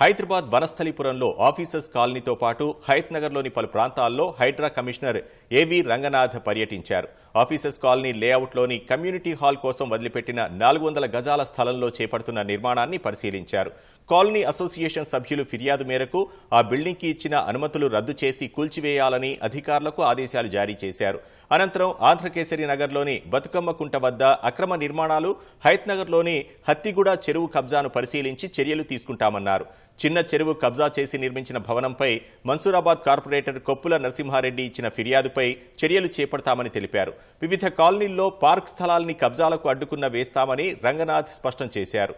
Hyderabad వనస్థలిపురంలో officers కాలనీతో పాటు హయత్నగర్లోని పలు ప్రాంతాల్లో హైడ్రా కమిషనర్ ఏవి రంగనాథ్ పర్యటించారు. ఆఫీసర్స్ కాలనీ లేఅవుట్లోని కమ్యూనిటీ హాల్ కోసం వదిలిపెట్టిన నాలుగు వందల గజాల స్థలంలో చేపడుతున్న నిర్మాణాన్ని పరిశీలించారు. కాలనీ అసోసియేషన్ సభ్యులు ఫిర్యాదు మేరకు ఆ బిల్డింగ్కి ఇచ్చిన అనుమతులు రద్దు చేసి కూల్చివేయాలని అధికారులకు ఆదేశాలు జారీ చేశారు. అనంతరం ఆంధ్రకేసరి నగర్లోని బతుకమ్మ కుంట వద్ద అక్రమ నిర్మాణాలు హైత్నగర్లోని హత్తిగూడ చెరువు కబ్జాను పరిశీలించి చర్యలు తీసుకుంటామన్నారు. చిన్న చెరువు కబ్జా చేసి నిర్మించిన భవనంపై మన్సూరాబాద్ కార్పొరేటర్ కొప్పుల నరసింహారెడ్డి ఇచ్చిన ఫిర్యాదుపై చర్యలు చేపడతామని తెలిపారు. వివిధ కాలనీల్లో పార్క్ స్థలాల్ని కబ్జాలకు అడ్డుకున్న వేస్తామని రంగనాథ్ స్పష్టం చేశారు.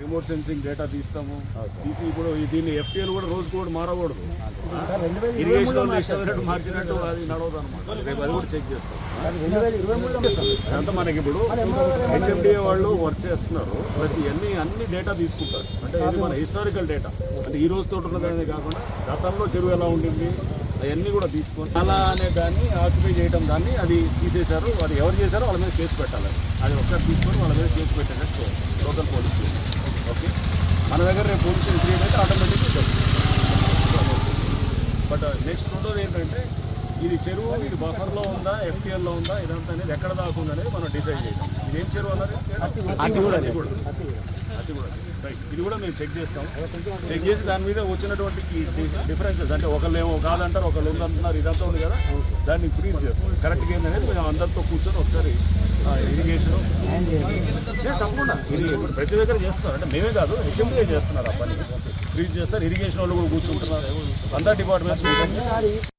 రిమోట్ సెన్సింగ్ డేటా తీస్తాము. తీసి ఇప్పుడు దీన్ని ఎఫ్టీఎల్ కూడా రోజు కూడా మారకూడదు. ఇరిగేషన్ ఇష్టమైనట్టు మార్చినట్టు అది నడవదు అనమాట రేపు అది కూడా చెక్ చేస్తాం. అదంతా మనకి ఇప్పుడు హెచ్ఎండిఏ వాళ్ళు వర్క్ చేస్తున్నారు. ప్లస్ ఇవన్నీ అన్ని డేటా తీసుకుంటారు. అంటే ఇది మన హిస్టారికల్ డేటా. అంటే ఈ రోజు తోట ఉన్నదనే కాకుండా గతంలో చెరువు ఎలా ఉండింది అవన్నీ కూడా తీసుకొని అలా అనే దాన్ని ఆక్యుపై చేయడం దాన్ని అది తీసేశారు. అది ఎవరు చేశారో వాళ్ళ మీద కేసు పెట్టాలి. అది ఒకసారి తీసుకొని వాళ్ళ మీద కేసు పెట్టేటట్టు చేయాలి. లోకల్ పోలీస్ స్టేషన్ ఓకే మన దగ్గర రేపు పోలీస్ క్రియేట్ అయితే ఆటోమేటిక్గా బట్ నెక్స్ట్ రెండోది ఏంటంటే ఇది చెరువు ఇది బఫర్లో ఉందా ఎఫ్టీఎల్లో ఉందా ఇదంతా అనేది ఎక్కడ దాకా ఉంది అనేది మనం డిసైడ్ చేద్దాం. ఇది ఏం చెరువు అన్నది? అది కూడా. అది కూడా. అది కూడా. రైట్ ఇది కూడా మేము చెక్ చేస్తాం. చెక్ చేసి దాని మీద వచ్చినటువంటి డిఫరెన్సెస్ అంటే ఒకళ్ళేమో కాదంటారు ఒకళ్ళు ఉందంటున్నారు ఇదంతా ఉంది కదా దాన్ని ఫ్రీజ్ చేస్తాం. కరెక్ట్గా ఏంటనేది మేము అందరితో కూర్చొని ఒకసారి ఇరిగేషన్ తప్పకుండా. ఇది ఇప్పుడు ప్రతి దగ్గర చేస్తున్నారు. అంటే మేమే కాదు హెచ్ఎండిఏ చేస్తున్నారు ఆ పని. ఫ్రీజ్ చేస్తారు ఇరిగేషన్ వాళ్ళు కూడా కూర్చుంటున్నారు. అందరు డిపార్ట్మెంట్స్